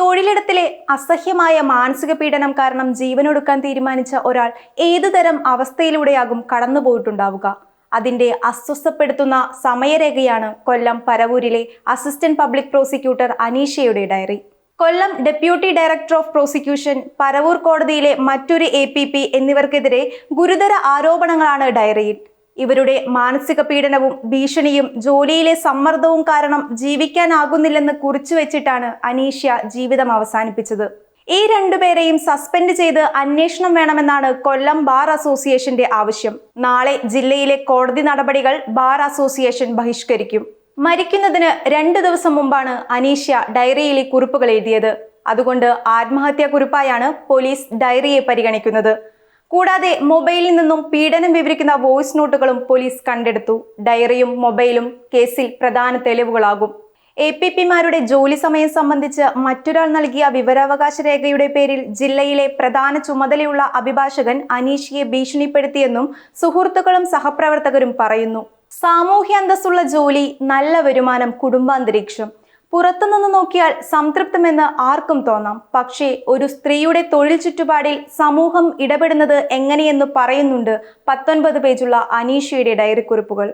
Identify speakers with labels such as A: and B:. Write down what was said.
A: തൊഴിലിടത്തിലെ അസഹ്യമായ മാനസിക പീഡനം കാരണം ജീവനൊടുക്കാൻ തീരുമാനിച്ച ഒരാൾ ഏതുതരം അവസ്ഥയിലൂടെയാകും കടന്നുപോയിട്ടുണ്ടാവുക? അതിന്റെ അസ്വസ്ഥപ്പെടുത്തുന്ന സമയരേഖയാണ് കൊല്ലം പരവൂരിലെ assistant public prosecutor അനീഷയുടെ diary. Kollam deputy director of prosecution Paravur കോടതിയിലെ മറ്റൊരു എ എന്നിവർക്കെതിരെ ഗുരുതര ആരോപണങ്ങളാണ് ഡയറിയിൽ. ഇവരുടെ മാനസിക പീഡനവും ഭീഷണിയും ജോലിയിലെ സമ്മർദ്ദവും കാരണം ജീവിക്കാനാകുന്നില്ലെന്ന് കുറിച്ചു വെച്ചിട്ടാണ് അനീഷ്യ ജീവിതം അവസാനിപ്പിച്ചത്. ഈ രണ്ടുപേരെയും സസ്പെൻഡ് ചെയ്ത് അന്വേഷണം വേണമെന്നാണ് കൊല്ലം ബാർ അസോസിയേഷന്റെ ആവശ്യം. നാളെ ജില്ലയിലെ കോടതി നടപടികൾ ബാർ അസോസിയേഷൻ ബഹിഷ്കരിക്കും. മരിക്കുന്നതിന് രണ്ടു ദിവസം മുമ്പാണ് അനീഷ്യ ഡയറിയിൽ ഈ കുറിപ്പുകൾ എഴുതിയത്. അതുകൊണ്ട് ആത്മഹത്യാ കുറിപ്പായാണ് പോലീസ് ഡയറിയെ പരിഗണിക്കുന്നത്. കൂടാതെ മൊബൈലിൽ നിന്നും പീഡനം വിവരിക്കുന്ന വോയിസ് നോട്ടുകളും പോലീസ് കണ്ടെടുത്തു. ഡയറിയും മൊബൈലും കേസിൽ പ്രധാന തെളിവുകളാകും. എ പി പിമാരുടെ ജോലി സമയം സംബന്ധിച്ച് മറ്റൊരാൾ നൽകിയ വിവരാവകാശ രേഖയുടെ പേരിൽ ജില്ലയിലെ പ്രധാന ചുമതലയുള്ള അഭിഭാഷകൻ അനീഷിയെ ഭീഷണിപ്പെടുത്തിയെന്നും സുഹൃത്തുക്കളും സഹപ്രവർത്തകരും പറയുന്നു. സാമൂഹ്യ അന്തസ്സുള്ള ജോലി നല്ല വരുമാനം കുടുംബാന്തരീക്ഷം. പുറത്തുനിന്ന് നോക്കിയാൽ സംതൃപ്തമെന്ന് ആർക്കും തോന്നാം. പക്ഷേ ഒരു സ്ത്രീയുടെ തൊഴിൽ ചുറ്റുപാടിൽ സമൂഹം ഇടപെടുന്നത് എങ്ങനെയെന്ന് പറയുന്നുണ്ട് പത്തൊൻപത് പേജുള്ള അനീഷയുടെ ഡയറി കുറിപ്പുകൾ.